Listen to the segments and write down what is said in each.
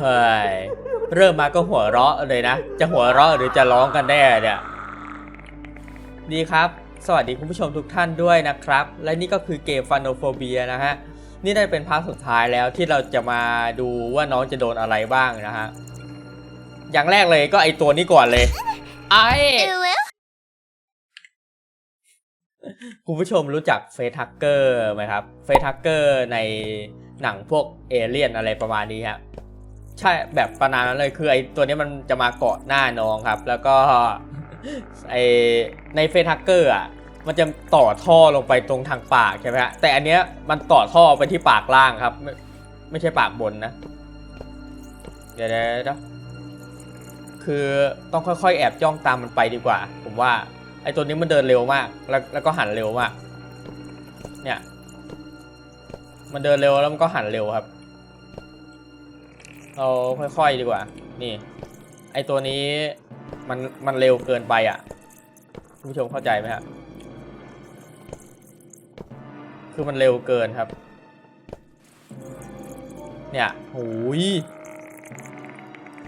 เฮ้ย เริ่มมาก็หัวเราะเลยนะ จะหัวเราะหรือจะร้องกันแน่เนี่ย ดีครับ สวัสดีคุณผู้ชมทุกท่านด้วยนะครับ และนี่ก็คือเกม f a n o p h o b i a นะฮะ นี่ได้เป็นพาร์ทสุดท้ายแล้วที่เราจะมาดูว่าน้องจะโดนอะไรบ้างนะฮะ อย่างแรกเลยก็ไอตัวนี้ก่อนเลย ไอคุณผู้ชมรู้จักเฟทักเกอร์ไหมครับ เฟทักเกอร์ใน หนังพวกเอเลี่ยนอะไรประมาณนี้ฮะใช่แบบประมาณนั้นเลยคือไอตัวนี้มันจะมาเกาะหน้าน้องครับ แล้วก็ไอในเฟทักเกอร์อะมันจะต่อท่อลงไปตรงทางปากใช่ไหมฮะแต่อันเนี้ยมันต่อท่อไปที่ปากล่างครับ ไม่ไม่ใช่ปากบนนะ เดี๋ยวเดี๋ยวเดี๋ยวคือต้องค่อยๆ แอบจ้องตามมันไปดีกว่า ผมว่าไอตัวนี้มันเดินเร็วมาก แล้วแล้วก็หันเร็วมาก เนี่ย มันเดินเร็วแล้วมันก็หันเร็วครับ เราค่อยๆดีกว่า นี่ ไอตัวนี้มันมันเร็วเกินไปอะคุณผู้ชมเข้าใจไหมครับคือมันเร็วเกินครับ เนี่ยหูย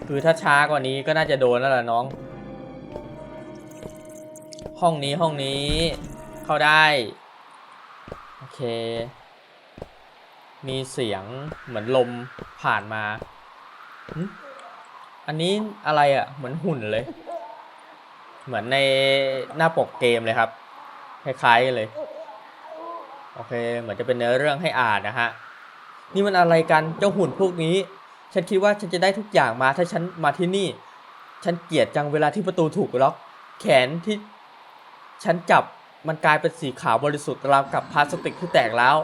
คือถ้าช้ากว่านี้ก็น่าจะโดนแล้วล่ะน้อง ห้องนี้ห้องนี้เข้าได้ โอเค มีเสียงเหมือนลมผ่านมา อันนี้อะไรอะ่ะ เหมือนหุ่นเลย เหมือนในหน้าปกเกมเลยครับ คล้ายๆกันเลย โอเค เหมือนจะเป็นเนื้อเรื่องให้อ่านนะฮะ นี่มันอะไรกัน เจ้าหุ่นพวกนี้ ฉันคิดว่าฉันจะได้ทุกอย่างมาถ้าฉันมาที่นี่ ฉันเกลียดจังเวลาที่ประตูถูกล็อก แขนที่ฉันจับมันกลายเป็นสีขาวบริสุทธิ์ราวกับพลาสติกที่แตกแล้ว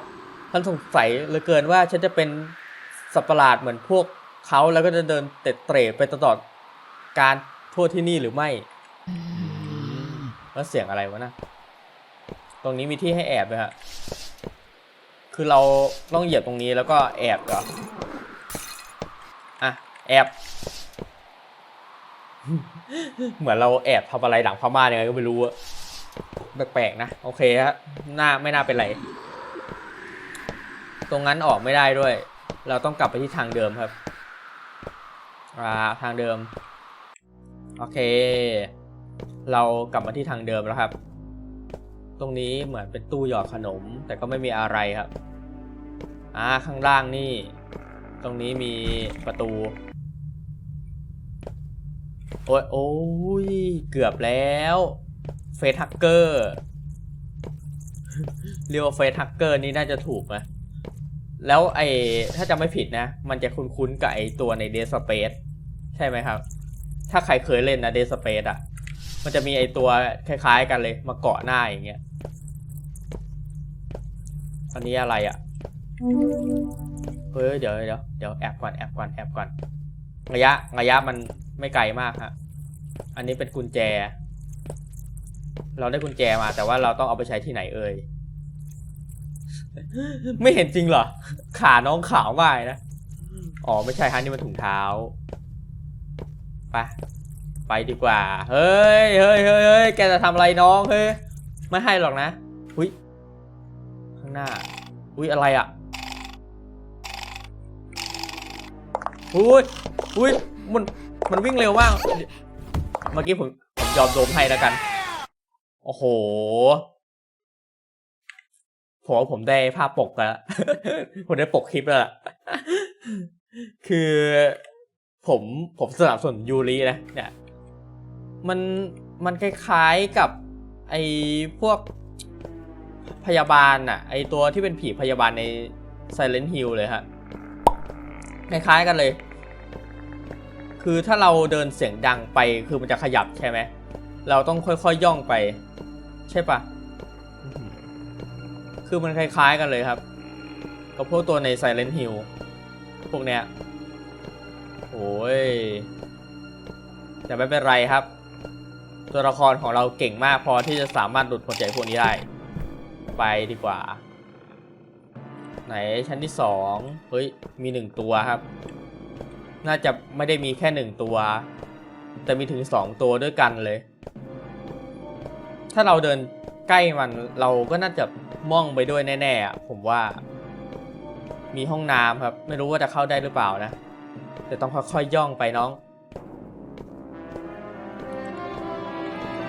ฉันสงสัยเหลือเกินว่าฉันจะเป็นสัตว์ประหลาดเหมือนพวกเขาแล้วก็จะเดินเตะเตร่ไปตลอดการทั่วที่นี่หรือไม่แล้วเสียงอะไรวะนะตรงนี้มีที่ให้แอบไหมฮะคือเราต้องเหยียบตรงนี้แล้วก็แอบเหรออะแอบ เหมือนเราแอบทำอะไรหลังพม่ายังไงก็ไม่รู้อะแปลกๆนะ โอเคฮะหน้าไม่น่าเป็นไร ตรงนั้นออกไม่ได้ด้วย เราต้องกลับไปที่ทางเดิมครับอ่าทางเดิม โอเค เรากลับมาที่ทางเดิมแล้วครับ ตรงนี้เหมือนเป็นตู้หยอดขนม แต่ก็ไม่มีอะไรครับอ่าข้างล่างนี่ ตรงนี้มีประตู โอ้ยโอ้ยเกือบแล้วเฟสฮักเกอร์เรียกว่าเฟสฮักเกอร์นี่น่าจะถูกไหม แล้วไอ้ถ้าจำไม่ผิดนะ มันจะคุ้นๆกับไอ้ตัวในเดสเปซใช่ไหมครับ ถ้าใครเคยเล่นนะเดสเปซอะ มันจะมีไอ้ตัวคล้าย ๆ กันเลยมาเกาะหน้าอย่างเงี้ย อันนี้อะไรอะ เฮ้ยเดี๋ยวเดี๋ยวเดี๋ยวแอบก่อนแอบก่อนแอบก่อน ระยะระยะมันไม่ไกลมากฮะ อันนี้เป็นกุญแจ เราได้กุญแจมาแต่ว่าเราต้องเอาไปใช้ที่ไหนเอ่ย ไม่เห็นจริงเหรอ ขาน้องขาวมากนะ อ๋อไม่ใช่ฮะนี่มันถุงเท้า ไป ไปดีกว่า เฮ้ยเฮ้ยเฮ้ยเฮ้ยแกจะทำอะไรน้องเฮ้ย ไม่ให้หรอกนะอุ้ย ข้างหน้า อุ้ยอะไรอะ อุ้ยอุ้ยมัน มันวิ่งเร็วมาก เมื่อกี้ผมผมยอมโดมให้แล้วกัน โอ้โห ผมว่าผมได้ภาพปกแล้วผมได้ปกคลิปแล้วล่ะคือผมผมสนับสนุนยูรินะเนี่ย มันมันคล้ายๆกับไอ้พวกพยาบาลน่ะไอ้ตัวที่เป็นผีพยาบาลใน Silent Hill เลยฮะคล้ายๆกันเลย คือถ้าเราเดินเสียงดังไปคือมันจะขยับใช่ไหม เราต้องค่อยๆยย่องไป ใช่ปะ คือมันคล้ายๆกันเลยครับกับพวกตัวใน Silent Hill พวกเนี้ยโอ้ยแต่ไม่เป็นไรครับ ตัวละครของเราเก่งมากพอที่จะสามารถหลุดพ้นจากพวกนี้ได้ ไปดีกว่า ไหนชั้นที่สองเฮ้ยมีหนึ่งตัวครับ น่าจะไม่ได้มีแค่หนึ่งตัว แต่มีถึงสองตัวด้วยกันเลย ถ้าเราเดินใกล้มันเราก็น่าจะ ม่องไปด้วยแน่ๆอะผมว่า มีห้องน้ำครับ ไม่รู้ว่าจะเข้าได้หรือเปล่านะแต่ต้องค่อยๆย่องไปน้อง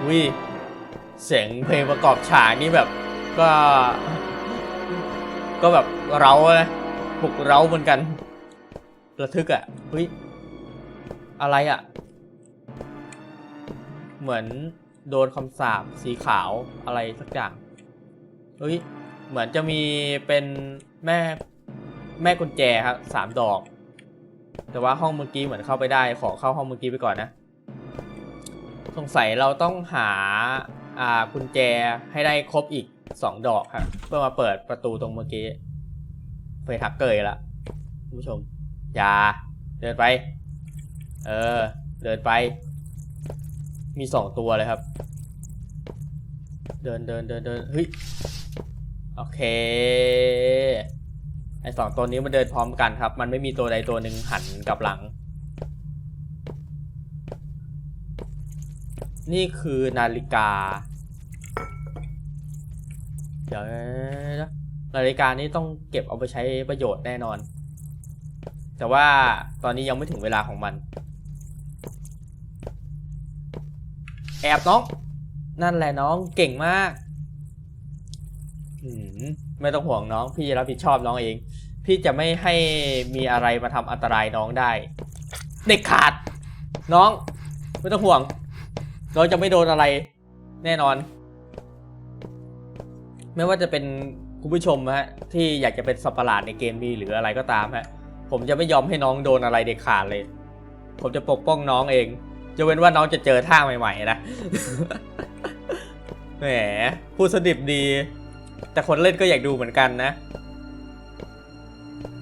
วิเสียงเพลงประกอบฉากนี่แบบก็ ก็แบบเรานะปลุกเราเหมือนกันระทึกอะ่ะเฮ้ยอะไรอะ่ะ เหมือนโดนคำสาปสีขาวอะไรสักอย่าง เฮ้ย เหมือนจะมีเป็นแม่แม่กุญแจครับสามดอก แต่ว่าห้องเมื่อกี้เหมือนเข้าไปได้ ขอเข้าห้องเมื่อกี้ไปก่อนนะ สงสัยเราต้องหาอ่ากุญแจให้ได้ครบอีกสองดอกครับ เพื่อมาเปิดประตูตรงเมื่อกี้เฟยทักเกยละคุณผู้ชม อย่า เดินไป เออ เดินไป มีสองตัวเลยครับ เดินเดินเดินเดินเฮ้ย โอเค ไอสองตัวนี้มันเดินพร้อมกันครับ มันไม่มีตัวใดตัวหนึ่งหันกลับหลัง นี่คือนาฬิกา เดี๋ยวนะนาฬิกานี้ต้องเก็บเอาไปใช้ประโยชน์แน่นอน แต่ว่าตอนนี้ยังไม่ถึงเวลาของมัน แอบน้อง นั่นแหละน้องเก่งมาก ไม่ต้องห่วงน้อง พี่รับผิดชอบน้องเอง พี่จะไม่ให้มีอะไรมาทำอันตรายน้องได้ เด็กขาด น้อง ไม่ต้องห่วงน้องจะไม่โดนอะไร แน่นอน ไม่ว่าจะเป็นคุณผู้ชมฮะที่อยากจะเป็นสัตว์ประหลาดในเกมมีหรืออะไรก็ตามฮะผมจะไม่ยอมให้น้องโดนอะไรเด็ดขาดเลย ผมจะปกป้องน้องเองจะเว้นว่าน้องจะเจอท่าใหม่ ๆ นะ แหม พูดสดิบดี แต่คนเล่นก็อยากดูเหมือนกันนะ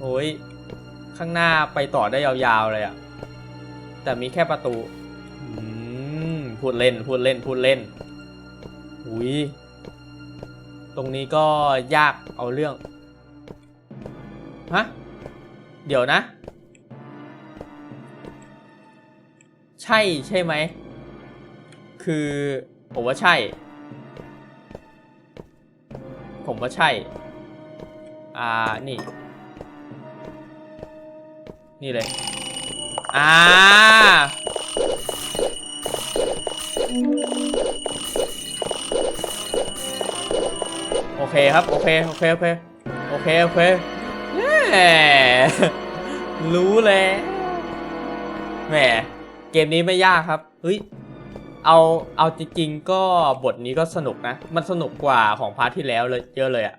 โอ้ยข้างหน้าไปต่อได้ยาวๆเลยอะแต่มีแค่ประตูอืมพูดเล่นพูดเล่นพูดเล่นอุ้ยตรงนี้ก็ยากเอาเรื่อง ฮะ เดี๋ยวนะ ใช่ใช่ไหม คือผมว่าใช่ ผมว่าใช่ อ่า นี่ นี่เลย อ่า โอเคครับ โอเค โอเค โอเค โอเค โอเคแหมรู้เลยแหม เกมนี้ไม่ยากครับ เฮ้ย เอาเอาจริงๆก็บทนี้ก็สนุกนะ มันสนุกกว่าของพาร์ทที่แล้วเลยเยอะเลยอะ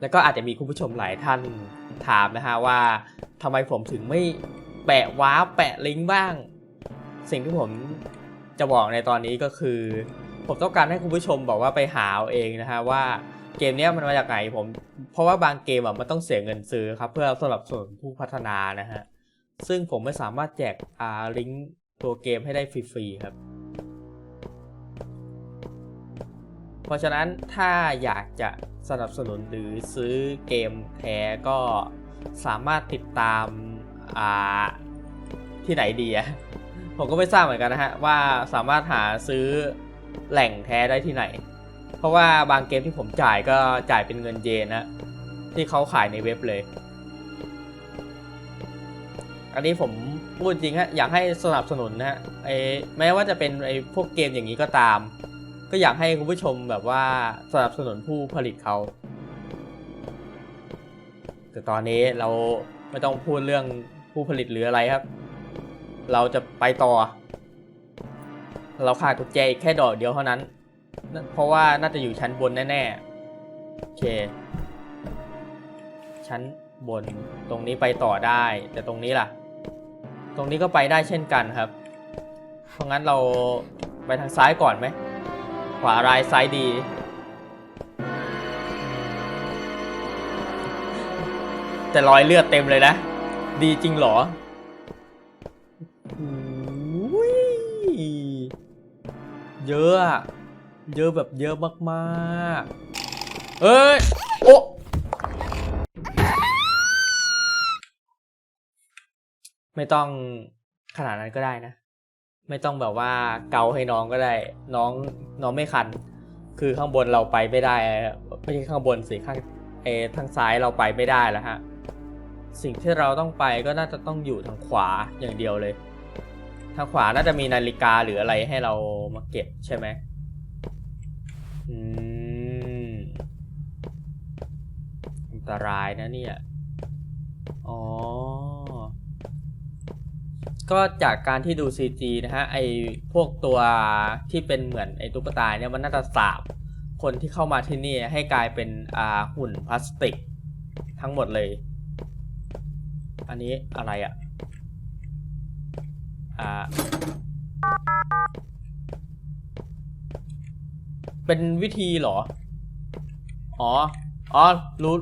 แล้วก็อาจจะมีคุณผู้ชมหลายท่านถามนะฮะว่าทำไมผมถึงไม่แปะว้าแปะลิงก์บ้าง สิ่งที่ผมจะบอกในตอนนี้ก็คือ ผมต้องการให้คุณผู้ชมบอกว่าไปหาเอาเองนะฮะว่าเกมนี้มันมาจากไหนผม เพราะว่าบางเกมอะมันต้องเสียเงินซื้อครับ เพื่อสำหรับส่วนผู้พัฒนานะฮะซึ่งผมไม่สามารถแจกอ่าลิงก์ ตัวเกมให้ได้ฟรีๆครับ เพราะฉะนั้นถ้าอยากจะสนับสนุนหรือซื้อเกมแท้ก็สามารถติดตามอ่าที่ไหนดีอะผมก็ไม่ทราบเหมือนกันนะฮะว่าสามารถหาซื้อแหล่งแท้ได้ที่ไหน เพราะว่าบางเกมที่ผมจ่ายก็จ่ายเป็นเงินเยนนะที่เขาขายในเว็บเลย อันนี้ผมพูดจริงฮะอยากให้สนับสนุนนะฮะไอแม้ว่าจะเป็นไอพวกเกมอย่างนี้ก็ตาม ก็อยากให้คุณผู้ชมแบบว่าสนับสนุนผู้ผลิตเขาแต่ตอนนี้เราไม่ต้องพูดเรื่องผู้ผลิตหรืออะไรครับ เราจะไปต่อ เราขาดกุญแจอีกแค่ดอกเดียวเท่านั้นนั่นเพราะว่าน่าจะอยู่ชั้นบนแน่ๆโอเคชั้นบนตรงนี้ไปต่อได้ แต่ตรงนี้ล่ะ ตรงนี้ก็ไปได้เช่นกันครับ เพราะงั้นเราไปทางซ้ายก่อนไหม ขวารายซ้ายดี แต่รอยเลือดเต็มเลยนะ ดีจริงเหรออุ้ยเยอะอะ เยอะแบบเยอะมากๆ เอ้ย โอ้ ไม่ต้องขนาดนั้นก็ได้นะ ไม่ต้องแบบว่าเกาให้น้องก็ได้ น้องน้องไม่คัน คือข้างบนเราไปไม่ได้ไม่ใช่ข้างบนสิข้างเอทางซ้ายเราไปไม่ได้แล้วฮะสิ่งที่เราต้องไปก็น่าจะต้องอยู่ทางขวาอย่างเดียวเลย ทางขวาน่าจะมีนาฬิกาหรืออะไรให้เรามาเก็บใช่ไหมอืมอันตรายนะเนี่ย อ๋อ ก็จากการที่ดู CG นะฮะไอพวกตัวที่เป็นเหมือนไอตุ๊กตาเนี่ยมันน่าจะสาบคนที่เข้ามาที่นี่ให้กลายเป็นอ่าหุ่นพลาสติก ทั้งหมดเลย อันนี้อะไรอะ่ะอ่าเป็นวิธีเหรอ อ๋อ อ๋อ รู้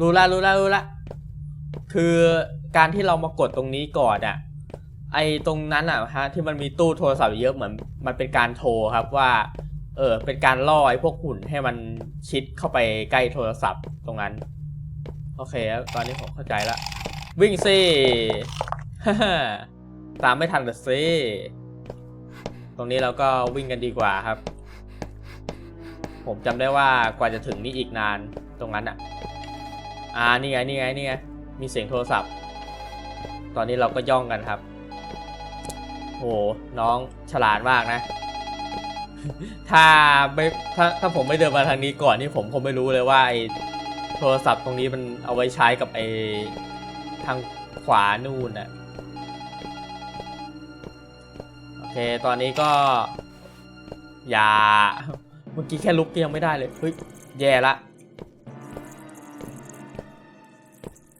รู้ละ รู้ละ รู้ละ คือ การที่เรามากดตรงนี้ก่อนอะไอตรงนั้นอะฮะที่มันมีตู้โทรศัพท์เยอะเหมือนมันเป็นการโทรครับว่าเออเป็นการล่อไอพวกหุ่นให้มันชิดเข้าไปใกล้โทรศัพท์ตรงนั้น โอเคครับตอนนี้ผมเข้าใจละวิ่งสิตามไม่ทันเลยสิตรงนี้เราก็วิ่งกันดีกว่าครับ ผมจำได้ว่ากว่าจะถึงนี่อีกนานตรงนั้นอะอ่านี่ไงนี่ไงนี่ไงมีเสียงโทรศัพท์ ตอนนี้เราก็ย่องกันครับ โห น้องฉลาดมากนะ ถ้าไม่ถ้าถ้าผมไม่เดินมาทางนี้ก่อนนี่ผมคงไม่รู้เลยว่าไอ้โทรศัพท์ตรงนี้มันเอาไว้ใช้กับไอ้ทางขวานู่นน่ะโอเค ตอนนี้ก็ อย่า เมื่อกี้แค่ลุกก็ยังไม่ได้เลย เฮ้ย แย่ละ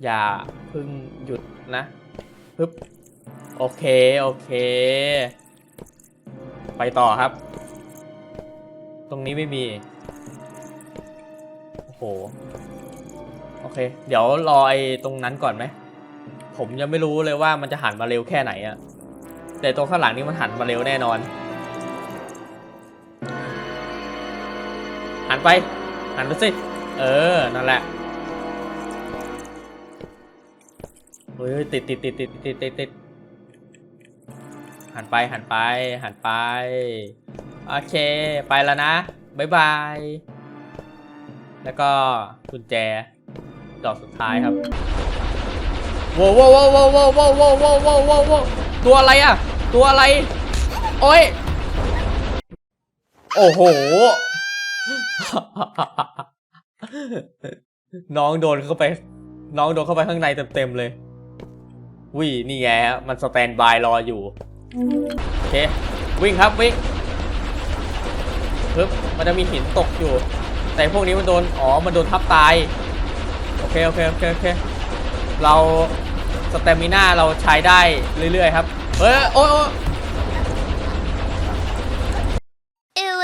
อย่าเพิ่งหยุดนะ ฮึบโอเค โอเค ไปต่อครับ ตรงนี้ไม่มี โอ้โห โอเค เดี๋ยวรอไอ้ตรงนั้นก่อนไหม ผมยังไม่รู้เลยว่ามันจะหันมาเร็วแค่ไหนอะแต่ตรงข้างหลังนี่มันหันมาเร็วแน่นอน หันไป หันไปสิ เออ นั่นแหละ เฮ้ยติดติดติดติดติดติดติดหันไปหันไปหันไป โอเค ไปแล้วนะบ๊ายบาย แล้วก็กุญแจดอกสุดท้ายครับโว้วโว้วโว้วโว้วโว้วโว้วโว้วโว้วโว้วโว้วโว้วตัวอะไรอะตัวอะไร โอ้ย โอ้โห น้องโดนเข้าไป น้องโดนเข้าไปข้างในเต็มๆเลย วินี่ไงฮะมันสแตนบายรออยู่ โอเค วิ่งครับวิ่งปึ๊บมันจะมีหินตกอยู่ แต่พวกนี้มันโดน อ๋อ มันโดนทับตาย โอเค โอเค โอเค โอเค เราสเตมิน่าเราใช้ได้เรื่อยๆครับ เฮ้ย โอ้ยโอ้ย Ew.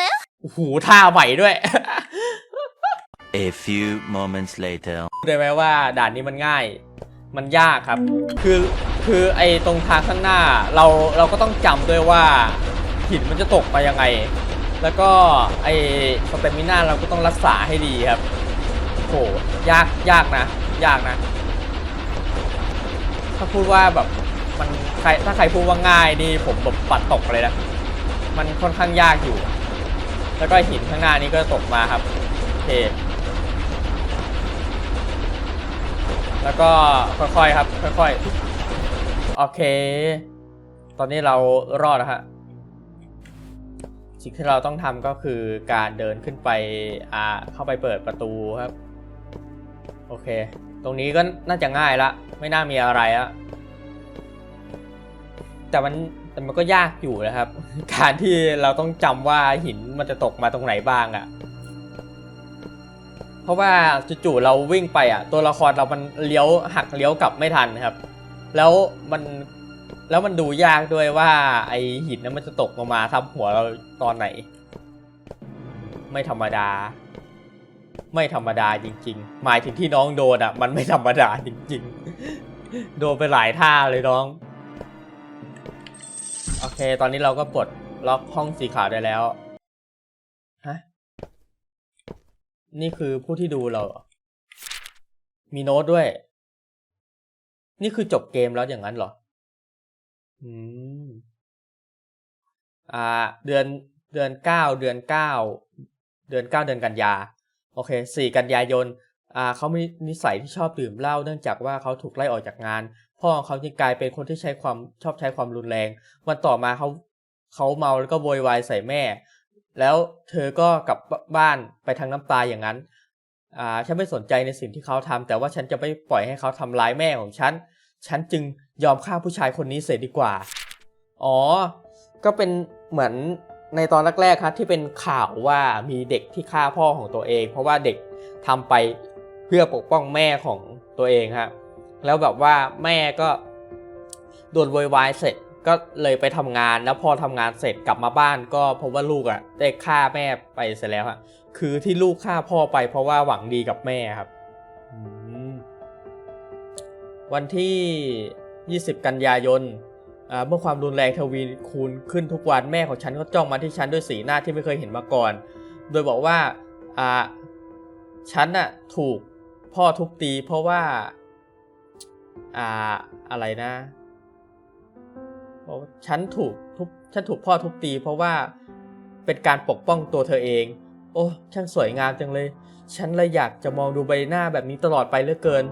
โอ้โห ท่าใหม่ด้วย A few moments later. ได้ไหมว่าด่านนี้มันง่าย มันยากครับ คือคือไอ้ตรงทางข้างหน้าเราเราก็ต้องจำด้วยว่าหินมันจะตกมายังไง แล้วก็ไอ้สเตมิน่าเราก็ต้องรักษาให้ดีครับโหยากยากนะ ยากนะ ถ้าพูดว่าแบบมันใครถ้าใครพูดว่าง่ายนี่ผมแบบปัดตกเลยนะ มันค่อนข้างยากอยู่ แล้วก็หินข้างหน้านี้ก็ตกมาครับโอเค แล้วก็ค่อยๆครับ ค่อยๆ โอเค ตอนนี้เรารอดแล้วฮะสิ่งที่เราต้องทำก็คือการเดินขึ้นไปอ่าเข้าไปเปิดประตูครับ โอเค ตรงนี้ก็น่าจะง่ายละ ไม่น่ามีอะไรอะแต่มันแต่มันก็ยากอยู่นะครับ การที่เราต้องจำว่าหินมันจะตกมาตรงไหนบ้างอะ เพราะว่าจู่ๆเราวิ่งไปอะ ตัวละครเรามันเลี้ยวหักเลี้ยวกลับไม่ทันครับ แล้วมันแล้วมันดูยากด้วยว่า ไอหินนั้นมันจะตกลงมาทับหัวเราตอนไหน ไม่ธรรมดา ไม่ธรรมดาจริง ๆ หมายถึงที่น้องโดนอะ มันไม่ธรรมดาจริง ๆ โดนไปหลายท่าเลยน้อง โอเค ตอนนี้เราก็ปลดล็อกห้องสีขาวได้แล้ว ฮะ นี่คือผู้ที่ดูเรามีโน้ตด้วย นี่คือจบเกมแล้วอย่างนั้นเหรอ อืม อ่า เดือนเดือนเก้าเดือนเก้าเดือนเก้าเดือนกันยา โอเคสี่กันยายน อ่าเขามีนิสัยที่ชอบดื่มเหล้าเนื่องจากว่าเขาถูกไล่ออกจากงาน พ่อของเขาจึงกลายเป็นคนที่ใช้ความชอบใช้ความรุนแรง วันต่อมาเขาเขาเมาแล้วก็โวยวายใส่แม่ แล้วเธอก็กลับบ้านไปทางน้ำตาอย่างนั้นอ่าฉันไม่สนใจในสิ่งที่เขาทำแต่ว่าฉันจะไม่ปล่อยให้เขาทำร้ายแม่ของฉัน ฉันจึงยอมฆ่าผู้ชายคนนี้เสียดีกว่า อ๋อ ก็เป็นเหมือนในตอนแรกๆครับที่เป็นข่าวว่ามีเด็กที่ฆ่าพ่อของตัวเอง เพราะว่าเด็กทำไปเพื่อปกป้องแม่ของตัวเองครับแล้วแบบว่าแม่ก็โดนโวยวายเสร็จ ก็เลยไปทำงานแล้วพอทำงานเสร็จกลับมาบ้านก็พบว่าลูกอะได้ฆ่าแม่ไปเสร็จแล้วฮะคือที่ลูกฆ่าพ่อไปเพราะว่าหวังดีกับแม่ครับวันที่ 20 กันยายนอ่าเมื่อความรุนแรงทวีคูณขึ้นทุกวันแม่ของฉันก็จ้องมาที่ฉันด้วยสีหน้าที่ไม่เคยเห็นมาก่อน โดยบอกว่าอ่าฉันน่ะถูกพ่อทุบตีเพราะว่า อ่าอะไรนะ ฉันถูกทุบฉันถูกพ่อทุบตี เพราะว่าเป็นการปกป้องตัวเธอเอง โอ้ช่างสวยงามจังเลย ฉันเลยอยากจะมองดูใบหน้าแบบนี้ตลอดไปเหลือเกิน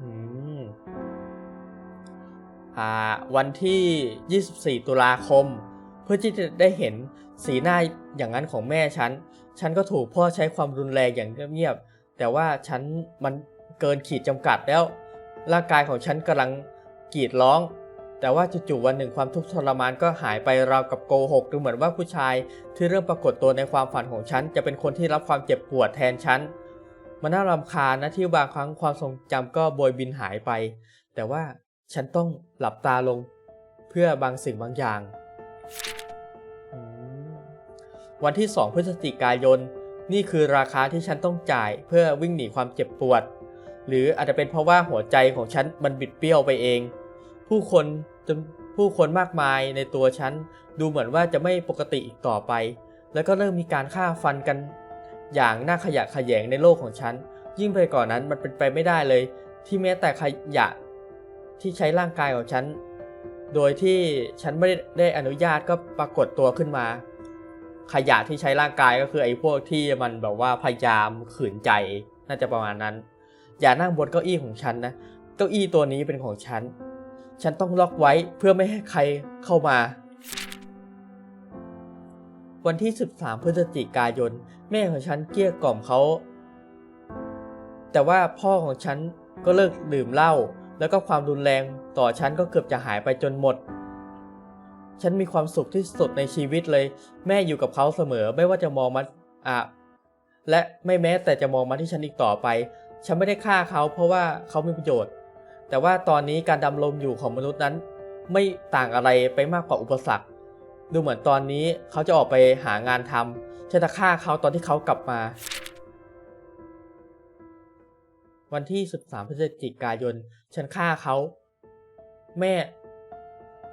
อืมวันที่ 24 ตุลาคม เพื่อที่จะได้เห็นสีหน้าอย่างนั้นของแม่ฉัน ฉันก็ถูกพ่อใช้ความรุนแรงอย่างเงียบๆ แต่ว่าฉันมันเกินขีดจำกัดแล้ว ร่างกายของฉันกำลังกรีดร้อง แต่ว่าจู่ๆวันหนึ่งความทุกข์ทรมานก็หายไปราวกับโกหกดูเหมือนว่าผู้ชาย ที่เริ่มปรากฏตัวในความฝันของฉัน จะเป็นคนที่รับความเจ็บปวดแทนฉัน มันน่ารำคาญนะที่บางครั้งความทรงจำก็โบยบินหายไป แต่ว่าฉันต้องหลับตาลง เพื่อบางสิ่งบางอย่าง วันที่ 2 พฤศจิกายน นี่คือราคาที่ฉันต้องจ่ายเพื่อวิ่งหนีความเจ็บปวด หรืออาจจะเป็นเพราะว่าหัวใจของฉันมันบิดเบี้ยวไปเอง ผู้คนจนผู้คนมากมายในตัวฉัน ดูเหมือนว่าจะไม่ปกติอีกต่อไป แล้วก็เริ่มมีการฆ่าฟันกัน อย่างน่าขยะแขยงในโลกของฉัน ยิ่งไปกว่อนนั้นมันเป็นไปไม่ได้เลย ที่แม้แต่ขยะที่ใช้ร่างกายของฉัน โดยที่ฉันไม่ได้อนุญาตก็ปรากฏตัวขึ้นมา ขยะที่ใช้ร่างกายก็คือไอ้พวกที่มันแบบว่าพยายามขืนใจน่าจะประมาณนั้น อย่านั่งบนเก้าอี้ของฉันนะ เก้าอี้ตัวนี้เป็นของฉัน ฉันต้องล็อกไว้เพื่อไม่ให้ใครเข้ามา วันที่ 13 พฤศจิกายน แม่ของฉันเกลี้ยกล่อมเขา แต่ว่าพ่อของฉันก็เลิกดื่มเหล้าแล้วก็ความรุนแรงต่อฉันก็เกือบจะหายไปจนหมด ฉันมีความสุขที่สุดในชีวิตเลย แม่อยู่กับเขาเสมอไม่ว่าจะมองมาอะและไม่แม้แต่จะมองมาที่ฉันอีกต่อไป ฉันไม่ได้ฆ่าเขาเพราะว่าเขามีประโยชน์ แต่ว่าตอนนี้การดำรงอยู่ของมนุษย์นั้น ไม่ต่างอะไรไปมากกว่าอุปสรรค ดูเหมือนตอนนี้เขาจะออกไปหางานทำฉันจะฆ่าเขาตอนที่เขากลับมา วันที่ 13 พฤศจิกายน ฉันฆ่าเขา แม่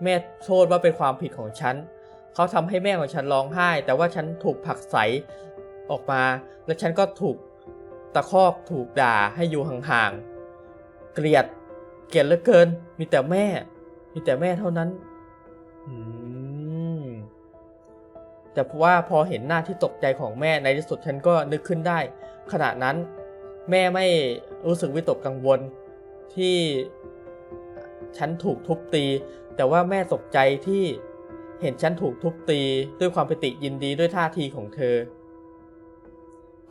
แม่โทษว่าเป็นความผิดของฉัน เขาทำให้แม่ของฉันร้องไห้ แต่ว่าฉันถูกผลักไสออกมา และฉันก็ถูกตะคอกถูกด่าให้อยู่ห่างๆ เกลียด เกลียดเหลือเกิน มีแต่แม่ มีแต่แม่เท่านั้นอืมแต่ว่าพอเห็นหน้าที่ตกใจของแม่ในที่สุดฉันก็นึกขึ้นได้ ขณะนั้น แม่ไม่รู้สึกวิตกกังวลที่ฉันถูกทุบตี แต่ว่าแม่ตกใจที่เห็นฉันถูกทุบตีด้วยความปิติยินดีด้วยท่าทีของเธอ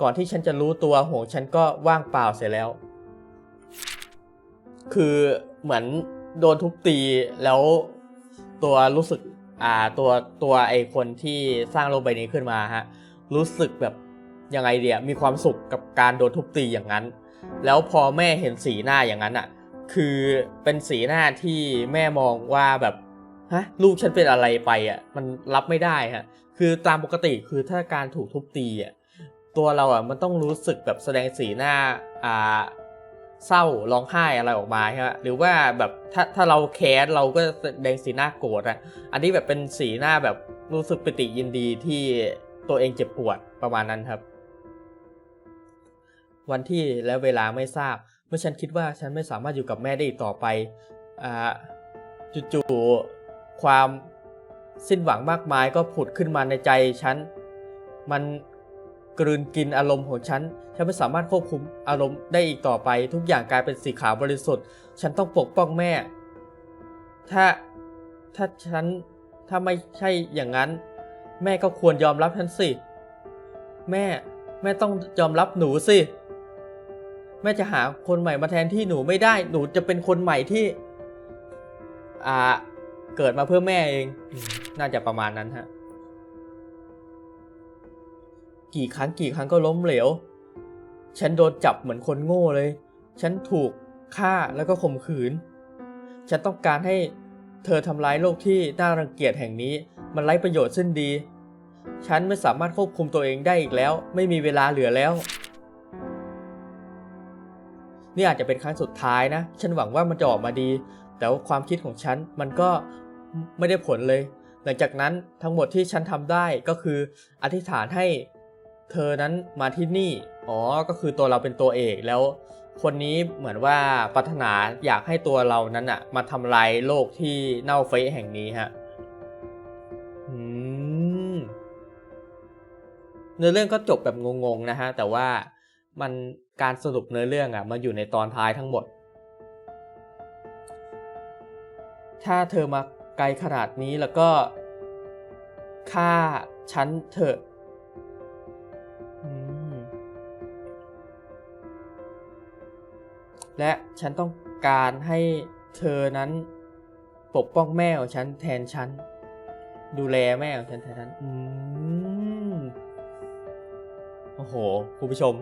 ก่อนที่ฉันจะรู้ตัวหัวฉันก็ว่างเปล่าเสียแล้ว คือเหมือนโดนทุบตีแล้วตัวรู้สึกอ่าตัวตัวไอคนที่สร้างโลกใบนี้ขึ้นมาฮะรู้สึกแบบยังไงเดียมีความสุขกับการโดนทุบตีอย่างนั้น แล้วพอแม่เห็นสีหน้าอย่างนั้นอะ คือเป็นสีหน้าที่แม่มองว่าแบบฮะลูกฉันเป็นอะไรไปอะมันรับไม่ได้ฮะคือตามปกติคือถ้าการถูกทุบตีอะตัวเราอะมันต้องรู้สึกแบบแสดงสีหน้าอ่า เศร้าร้องไห้อะไรออกมาใช่ไหมหรือว่าแบบถ้าถ้าเราแค้นเราก็แสดงสีหน้าโกรธอะอันนี้แบบเป็นสีหน้าแบบรู้สึกปิติยินดีที่ตัวเองเจ็บปวดประมาณนั้นครับ วันที่และเวลาไม่ทราบ เมื่อฉันคิดว่าฉันไม่สามารถอยู่กับแม่ได้อีกต่อไปอ่าจู่ๆความสิ้นหวังมากมายก็ผุดขึ้นมาในใจฉันมัน กลืนกินอารมณ์ของฉัน ฉันไม่สามารถควบคุมอารมณ์ได้อีกต่อไป ทุกอย่างกลายเป็นสีขาวบริสุทธิ์ ฉันต้องปกป้องแม่ ถ้าถ้าฉันถ้าไม่ใช่อย่างนั้น แม่ก็ควรยอมรับฉันสิ แม่ แม่ต้องยอมรับหนูสิ แม่จะหาคนใหม่มาแทนที่หนูไม่ได้ หนูจะเป็นคนใหม่ที่ อ่า เกิดมาเพื่อแม่เอง น่าจะประมาณนั้นฮะ กี่ครั้งกี่ครั้งก็ล้มเหลว ฉันโดนจับเหมือนคนโง่เลย ฉันถูกฆ่าแล้วก็ข่มขืน ฉันต้องการให้เธอทำร้ายโลกที่น่ารังเกียจแห่งนี้ มันไร้ประโยชน์สิ้นดี ฉันไม่สามารถควบคุมตัวเองได้อีกแล้ว ไม่มีเวลาเหลือแล้ว นี่อาจจะเป็นครั้งสุดท้ายนะ ฉันหวังว่ามันจะออกมาดี แต่ว่าความคิดของฉันมันก็ไม่ได้ผลเลย หลังจากนั้นทั้งหมดที่ฉันทำได้ก็คืออธิษฐานให้ เธอนั้นมาที่นี่ อ๋อ ก็คือตัวเราเป็นตัวเอกแล้ว คนนี้เหมือนว่าปรารถนาอยากให้ตัวเรานั้นอะมาทำลายโลกที่เน่าเฟะแห่งนี้ฮะอืมเนื้อเรื่องก็จบแบบงงๆนะฮะ แต่ว่ามันการสรุปเนื้อเรื่องอะมาอยู่ในตอนท้ายทั้งหมด ถ้าเธอมาไกลขนาดนี้แล้วก็ฆ่าฉันเถอะ และฉันต้องการให้เธอนั้นปกป้องแม่ของฉันแทนฉัน ดูแลแม่ของฉันแทนฉันอืมโอ้โห คุณผู้ชม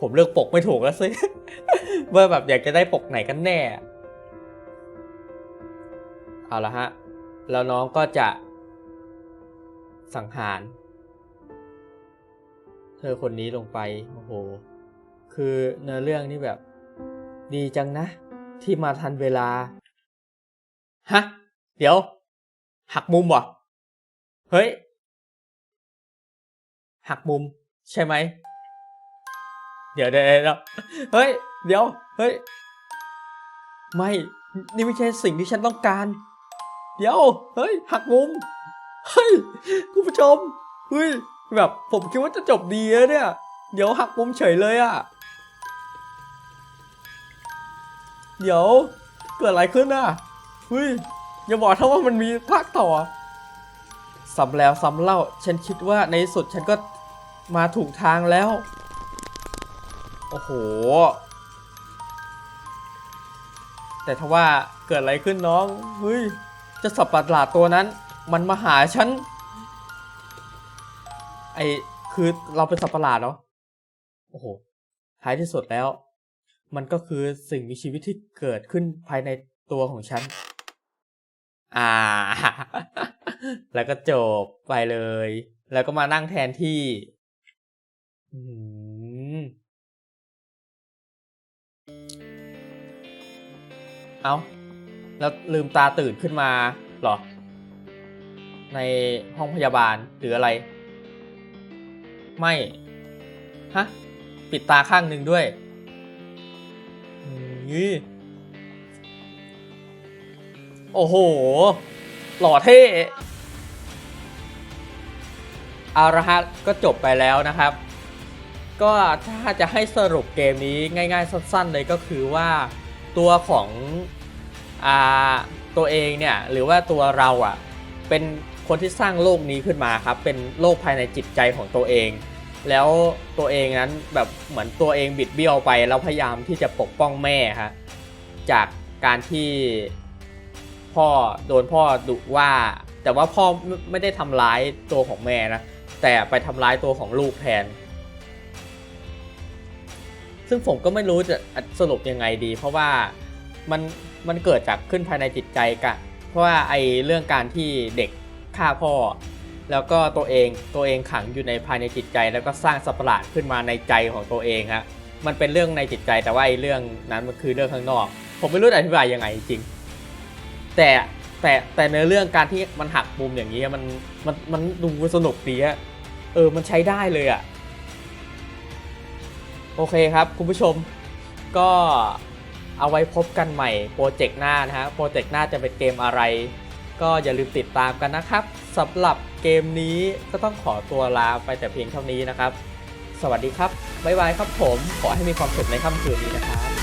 ผมเลือกปกไม่ถูกแล้วสิว่าแบบอยากจะได้ปกไหนกันแน่ เอาละฮะ แล้วน้องก็จะ สังหาร เธอคนนี้ลงไป โอ้โห คือเนื้อเรื่องนี่แบบ ดีจังนะ ที่มาทันเวลา ฮะ เดี๋ยว หักมุมวะเฮ้ย หักมุม ใช่ไหมเดี๋ยวเดี๋ยวเดี๋ยวเฮ้ย เดี๋ยว เฮ้ย ไม่ นี่ไม่ใช่สิ่งที่ฉันต้องการ เดี๋ยว เฮ้ย หักมุม เฮ้ย คุณผู้ชม เฮ้ย แบบผมคิดว่าจะจบดีแล้วเนี่ย เดี๋ยวหักมุมเฉยเลยอะ เดี๋ยวเกิดอะไรขึ้นอะเฮ้ยอย่าบอกถ้าว่ามันมีภาคต่อซ้ำแล้วซ้ำเล่า ฉันคิดว่าในสุดฉันก็มาถูกทางแล้ว โอ้โห แต่ถ้าว่าเกิดอะไรขึ้นน้องเฮ้ยจะสับปะหลาดตัวนั้น มันมาหาฉัน ไอคือเราเป็นสัตว์ปะหลาดเนาะโอ้โหท้ายที่สุดแล้ว มันก็คือสิ่งมีชีวิตที่เกิดขึ้นภายในตัวของฉัน อ่า แล้วก็จบไปเลย แล้วก็มานั่งแทนที่เอาแล้วลืมตาตื่นขึ้นมาเหรอ ในห้องพยาบาลหรืออะไร ไม่ ฮะ ปิดตาข้างหนึ่งด้วย อืมนี่โอ้โห หล่อเท่เอาละฮะก็จบไปแล้วนะครับ ก็ถ้าจะให้สรุปเกมนี้ง่าย ๆ สั้น ๆ เลยก็คือว่าตัวของอ่าตัวเองเนี่ยหรือว่าตัวเราอะ่ะเป็นคนที่สร้างโลกนี้ขึ้นมาครับ เป็นโลกภายในจิตใจของตัวเอง แล้วตัวเองนั้นแบบเหมือนตัวเองบิดเบี้ยวไปแล้วพยายามที่จะปกป้องแม่ฮะจากการที่พ่อโดนพ่อดุว่า แต่ว่าพ่อไม่ได้ทำร้ายตัวของแม่นะแต่ไปทำร้ายตัวของลูกแทน ซึ่งผมก็ไม่รู้จะสรุปยังไงดี เพราะว่ามันมันเกิดจากขึ้นภายในจิตใจกะเพราะว่าไอเรื่องการที่เด็กฆ่าพ่อ แล้วก็ตัวเองตัวเองขังอยู่ในภายในจิตใจ แล้วก็สร้างสัตว์ประหลาดขึ้นมาในใจของตัวเองฮะมันเป็นเรื่องในจิตใจแต่ว่าไอ้เรื่องนั้นมันคือเรื่องข้างนอก ผมไม่รู้จะอธิบายยังไงจริง แต่แต่แต่ในเรื่องการที่มันหักมุมอย่างนี้มันมันมันดูสนุกดีอะเออมันใช้ได้เลยอะโอเคครับคุณผู้ชมก็เอาไว้พบกันใหม่โปรเจกต์หน้านะฮะโปรเจกต์หน้าจะเป็นเกมอะไร ก็อย่าลืมติดตามกันนะครับสำหรับ เกมนี้ก็ต้องขอตัวลาไปแต่เพียงเท่านี้นะครับ สวัสดีครับ บ๊ายบายครับผม ขอให้มีความสุขในค่ำคืนนี้นะครับ